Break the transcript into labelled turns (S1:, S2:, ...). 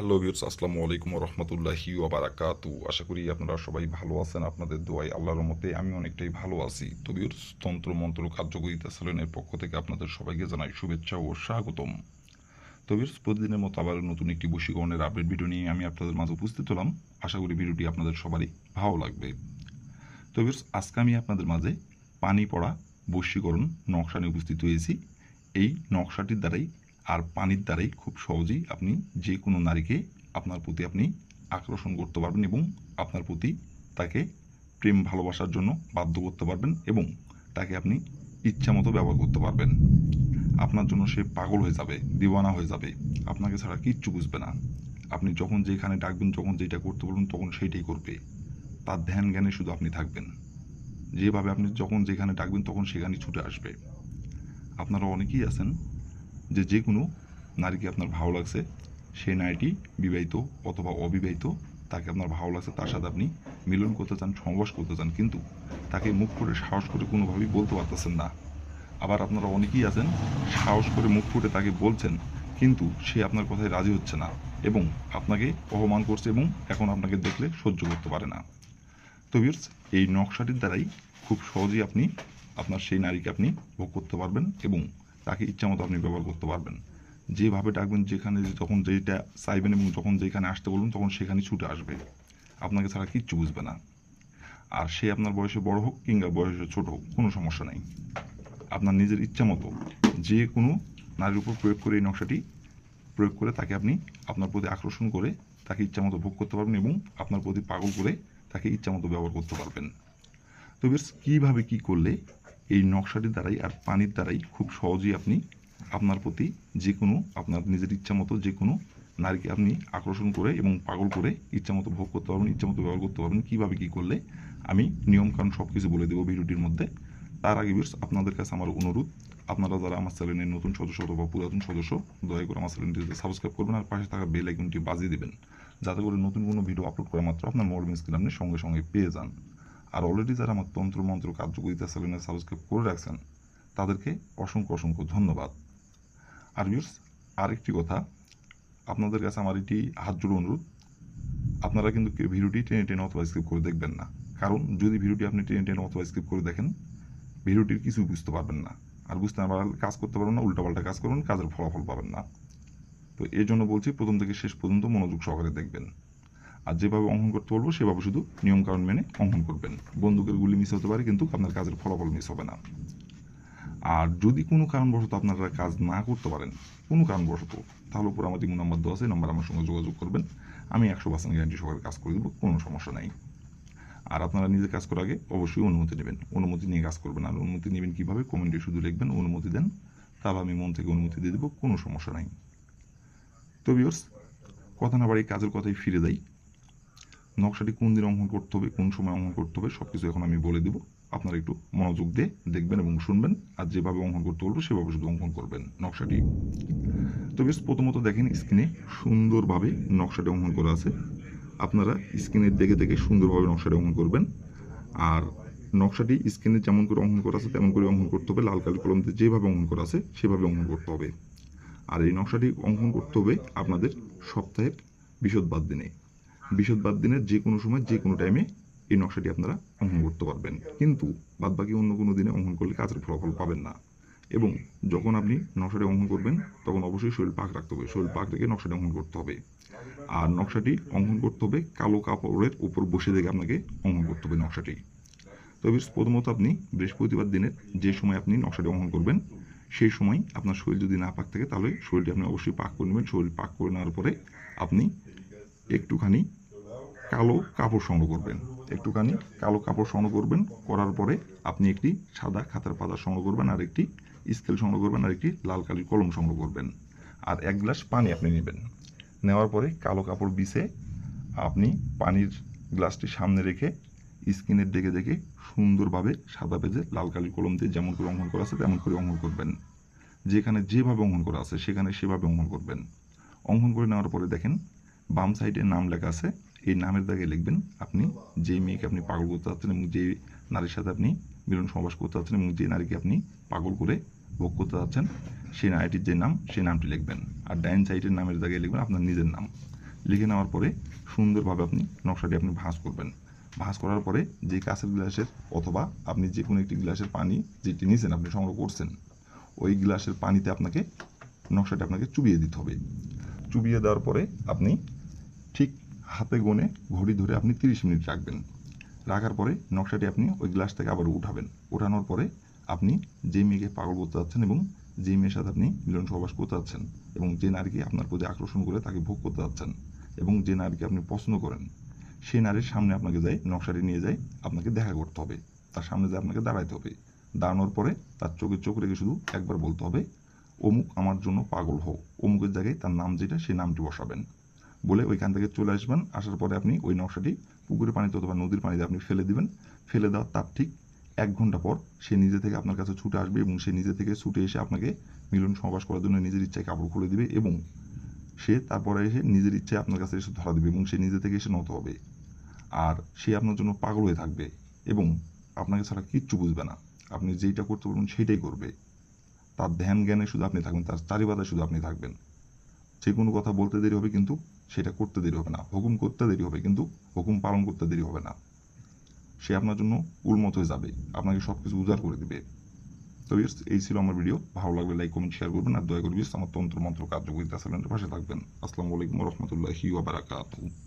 S1: Hello viewers আসসালামু আলাইকুম রহমতুল্লাহি ওবারাকাতু আশা করি আপনারা সবাই ভালো আছেন, আপনাদের দোয়াই আল্লাহর মতে আমি অনেকটাই ভালো আছি। তো ভিউর্স তন্ত্র, মন্ত্র কার্যকরিতা সেলেনের পক্ষ থেকে আপনাদের সবাইকে জানাই শুভেচ্ছা ও স্বাগতম। তো ভিউর্স প্রতিদিনের মতো আবার নতুন একটি বশীকরণের আপডেট ভিডিও নিয়ে আমি আপনাদের মাঝে উপস্থিত হলাম। আশা করি ভিডিওটি আপনাদের সবারই ভালো লাগবে। তো ভিউর্স আজকে আমি আপনাদের মাঝে পানি পড়া বশীকরণ নকশা নিয়ে উপস্থিত হয়েছি। এই নকশাটির দ্বারাই আর পানির দ্বারাই খুব সহজেই আপনি যে কোনো নারীকে আপনার প্রতি আপনি আকর্ষণ করতে পারবেন এবং আপনার প্রতি তাকে প্রেম ভালোবাসার জন্য বাধ্য করতে পারবেন এবং তাকে আপনি ইচ্ছা মতো ব্যবহার করতে পারবেন। আপনার জন্য সে পাগল হয়ে যাবে, দিওয়ানা হয়ে যাবে। আপনাকে ছাড়া কিচ্ছু বুঝবে না। আপনি যখন যেখানে ডাকবেন, যখন যেটা করতে বলবেন, তখন সেইটাই করবে। তার ধ্যান জ্ঞানে শুধু আপনি থাকবেন। যেভাবে আপনি যখন যেখানে ডাকবেন, তখন সেখানেই ছুটে আসবে। আপনারা অনেকেই আছেন যে যে কোনো নারীকে আপনার ভালো লাগছে, সেই নারীটি বিবাহিত অথবা অবিবাহিত, তাকে আপনার ভালো লাগছে, তার সাথে আপনি মিলন করতে চান, সহবাস করতে চান, কিন্তু তাকে মুখ করে সাহস করে কোনোভাবেই বলতে পারতেছেন না। আবার আপনারা অনেকেই আছেন, সাহস করে মুখ ফুটে তাকে বলছেন, কিন্তু সে আপনার কথায় রাজি হচ্ছে না এবং আপনাকে অপমান করছে এবং এখন আপনাকে দেখলে সহ্য করতে পারে না। তো এই নকশাটির দ্বারাই খুব সহজেই আপনি আপনার সেই নারীকে আপনি ভোগ করতে পারবেন এবং তাকে ইচ্ছামতো আপনি ব্যবহার করতে পারবেন। যেভাবে ডাকবেন, যেখানে যখন যেটা চাইবেন এবং যখন যেখানে আসতে বলবেন, তখন সেখানে ছুটে আসবে। আপনাকে ছাড়া কিচ্ছু বুঝবে না। আর সে আপনার বয়সে বড় হোক কিংবা বয়সে ছোট হোক, কোনো সমস্যা নেই। আপনার নিজের ইচ্ছা মতো যে কোনো নারীর উপর প্রয়োগ করে এই নকশাটি প্রয়োগ করে তাকে আপনি আপনার প্রতি আকর্ষণ করে তাকে ইচ্ছা মতো ভোগ করতে পারবেন এবং আপনার প্রতি পাগল করে তাকে ইচ্ছা মতো ব্যবহার করতে পারবেন। তো বেশ কীভাবে কী করলে এই নকশাটির দ্বারাই আর পানির দ্বারাই খুব সহজেই আপনি আপনার প্রতি যে কোনো আপনার নিজের ইচ্ছা মতো যে কোনো নারীকে আপনি আকর্ষণ করে এবং পাগল করে ইচ্ছা মতো ভোগ করতে পারবেন, ইচ্ছা মতো ব্যবহার করতে পারবেন, কীভাবে কী করলে আমি নিয়মকানুন সব কিছু বলে দেবো ভিডিওটির মধ্যে। তার আগে বিশ আপনাদের কাছে আমার অনুরোধ, আপনারা যারা আমার চ্যানেলের নতুন সদস্য অথবা পুরাতন সদস্য, দয়া করে আমার চ্যানেলটিতে সাবস্ক্রাইব করবেন আর পাশে থাকা বেল আইকনটি বাজিয়ে দেবেন, যাতে করে নতুন কোনো ভিডিও আপলোড করা মাত্র আপনার মোবাইল স্ক্রিন আপনি সঙ্গে সঙ্গে পেয়ে যান। আর অলরেডি যারা আমার তন্ত্র মন্ত্র কার্যকরিতা চ্যানেলে সাবস্ক্রাইব করে রাখছেন, তাদেরকে অসংখ্য অসংখ্য ধন্যবাদ। আর ভিউর্স আরেকটি কথা, আপনাদের কাছে আমার এটি হাত জোড়ো অনুরোধ, আপনারা কিন্তু ভিডিওটি টেনে টেনে অথবা স্কিপ করে দেখবেন না। কারণ যদি ভিডিওটি আপনি টেনে টেনে অথবা স্কিপ করে দেখেন, ভিডিওটির কিছু বুঝতে পারবেন না। আর বুঝতে না পারলে কাজ করতে পারবেন না, উল্টাপাল্টা কাজ করবেন, কাজের ফলাফল পাবেন না। তো এই জন্য বলছি, প্রথম থেকে শেষ পর্যন্ত মনোযোগ সহকারে দেখবেন। আর যেভাবে অঙ্কন করতে বলব, সেভাবে শুধু নিয়মকানুন মেনে অঙ্কন করবেন। বন্দুকের গুলি মিস হতে পারে, কিন্তু আপনার কাজের ফলাফল মিস হবে না। আর যদি কোনো কারণবশত আপনারা কাজ না করতে পারেন, কোনো কারণবশত, তাহলে উপর আমার তিন নাম্বার দেওয়া আছে নাম্বার আমার সঙ্গে যোগাযোগ করবেন। আমি একশো পার্সেন্ট গ্যারান্টি সহকারে কাজ করে দেবো, কোনো সমস্যা নাই। আর আপনারা নিজে কাজ করার আগে অবশ্যই অনুমতি নেবেন। অনুমতি নিয়ে কাজ করবেন আর অনুমতি নেবেন কীভাবে? কমেন্টে শুধু লিখবেন, অনুমতি দেন। তাহলে আমি মন থেকে অনুমতি দিয়ে দেবো, কোনো সমস্যা নাই। তো বিয়র্স কথা না বাড়ি কাজের কথাই ফিরে দেয় নকশাটি কোন দিন অঙ্কন করতে হবে, কোন সময় অঙ্কন করতে হবে সব কিছু এখন আমি বলে দেবো। আপনারা একটু মনোযোগ দিয়ে দেখবেন এবং শুনবেন, আর যেভাবে অঙ্কন করতে বলব, সেভাবে শুধু অঙ্কন করবেন নকশাটি। তো বেশ, প্রথমত দেখেন স্ক্রিনে সুন্দরভাবে নকশাটি অঙ্কন করা আছে। আপনারা স্ক্রিনের দেখে দেখে সুন্দরভাবে নকশাটি অঙ্কন করবেন। আর নকশাটি স্ক্রিনে যেমন করে অঙ্কন করা আছে, তেমন করে অঙ্কন করতে হবে। লাল কালি কলম দিয়ে যেভাবে অঙ্কন করা আছে, সেভাবে অঙ্কন করতে হবে। আর এই নকশাটি অঙ্কন করতে হবে আপনাদের সপ্তাহের বিশদবাদ দিনে। বিশদবাদ দিনের যে কোনো সময়, যে কোনো টাইমে এই নকশাটি আপনারা অঙ্কন করতে পারবেন। কিন্তু বাদবাকি অন্য কোনো দিনে অঙ্কন করলে কাজের ফলাফল পাবেন না। এবং যখন আপনি নকশাটি অঙ্কন করবেন, তখন অবশ্যই শরীর পাক রাখতে হবে। শরীর পাক রেখে নকশাটি অঙ্কন করতে হবে। আর নকশাটি অঙ্কন করতে হবে কালো কাপড়ের উপর বসে দেখে আপনাকে অঙ্কন করতে হবে নকশাটি। তবে প্রথমত আপনি বৃহস্পতিবার দিনের যে সময় আপনি নকশাটি অঙ্কন করবেন, সেই সময় আপনার শরীর যদি না পাক থাকে, তাহলে শরীরটি আপনি অবশ্যই পাক করে নেবেন। শরীর পাক করে নেওয়ার পরে আপনি একটুখানি কালো কাপড় সংগ্রহ করবেন। একটুখানি কালো কাপড় সংগ্রহ করবেন, করার পরে আপনি একটি সাদা খাতার পাতা সংগ্রহ করবেন, আর একটি স্কেল সংগ্রহ করবেন, আর একটি লাল কালির কলম সংগ্রহ করবেন। আর এক গ্লাস পানি আপনি নেবেন। নেওয়ার পরে কালো কাপড় বিছে আপনি পানির গ্লাসটি সামনে রেখে স্কিনের দেখে দেখে সুন্দরভাবে সাদা পেজে লাল কালির কলম দিয়ে যেমন করে অঙ্কন করা আছে, তেমন করে অঙ্কন করবেন। যেখানে যেভাবে অঙ্কন করা আছে, সেখানে সেভাবে অঙ্কন করবেন। অঙ্কন করে নেওয়ার পরে দেখেন বাম সাইডে নাম লেখা আছে এই নামের দাগে লিখবেন আপনি যে মেয়েকে আপনি পাগল করতে চাচ্ছেন এবং যে নারীর সাথে আপনি মিলন সমাবাস করতে চাচ্ছেন এবং যে নারীকে আপনি পাগল করে ভোগ করতে চাচ্ছেন, সেই নারীটির যে নাম, সেই নামটি লিখবেন। আর ডাইন সাইডের নামের জায়গায় লিখবেন আপনার নিজের নাম। লিখে নেওয়ার পরে সুন্দরভাবে আপনি নকশাটি আপনি ভাঁজ করবেন। ভাঁজ করার পরে যে কাঁচের গ্লাসের অথবা আপনি যে কোনো একটি গ্লাসের পানি যেটি নিয়েছেন আপনি সংগ্রহ করছেন, ওই গ্লাসের পানিতে আপনাকে নকশাটি আপনাকে চুবিয়ে দিতে হবে। চুবিয়ে দেওয়ার পরে আপনি ঠিক হাতে গোনে ঘড়ি ধরে আপনি তিরিশ মিনিট রাখবেন। রাখার পরে নকশাটি আপনি ওই গ্লাস থেকে আবার উঠাবেন। ওঠানোর পরে আপনি যে মেয়েকে পাগল করতে যাচ্ছেন এবং যে মেয়ের সাথে আপনি মিলন সহবাস করতে যাচ্ছেন এবং যে নারীকে আপনার প্রতি আকর্ষণ করে তাকে ভোগ করতে যাচ্ছেন এবং যে নারীকে আপনি পছন্দ করেন সেই নারীর সামনে আপনাকে যাই নকশাটি নিয়ে যাই আপনাকে দেখা করতে হবে। তার সামনে যায় আপনাকে দাঁড়াইতে হবে। দাঁড়ানোর পরে তার চোখে চোখ রেখে শুধু একবার বলতে হবে, অমুক আমার জন্য পাগল হও। অমুকের জায়গায় তার নাম যেটা সেই নামটি বসাবেন। বলে ওইখান থেকে চলে আসবেন। আসার পরে আপনি ওই নকশাটি পুকুরের পানিতে অথবা নদীর পানিতে আপনি ফেলে দিবেন। ফেলে দেওয়ার তার ঠিক এক ঘণ্টা পর সে নিজে থেকে আপনার কাছে ছুটে আসবে এবং সে নিজে থেকে ছুটে এসে আপনাকে মিলন সহবাস করার জন্য নিজের ইচ্ছায় কাপড় খুলে দিবে এবং সে তারপরে এসে নিজের ইচ্ছায় আপনার কাছে এসে ধরা দেবে এবং সে নিজে থেকে এসে নত হবে। আর সে আপনার জন্য পাগল হয়ে থাকবে এবং আপনাকে ছাড়া কিচ্ছু বুঝবে না। আপনি যেইটা করতে বলবেন সেইটাই করবে। তার ধ্যান জ্ঞানে শুধু আপনি থাকবেন, তার চারিপাতায় শুধু আপনি থাকবেন। যে কোনো কথা বলতে দেরি হবে কিন্তু সেটা করতে দেরি হবে না। হুকুম করতে দেরি হবে কিন্তু হুকুম পালন করতে দেরি হবে না। সে আপনার জন্য উন্মত হয়ে যাবে আপনাকে সব কিছু উজাড় করে দেবে। তো viewers, এই ছিল আমার ভিডিও ভালো লাগলে লাইক কমেন্ট শেয়ার করবেন আর দয়া করে আমার তন্ত্র মন্ত্র কার্যকরিতা চ্যানেলের পাশে থাকবেন। আসসালামু আলাইকুম রহমতুল্লাহি ওয়া বারাকাতুহু।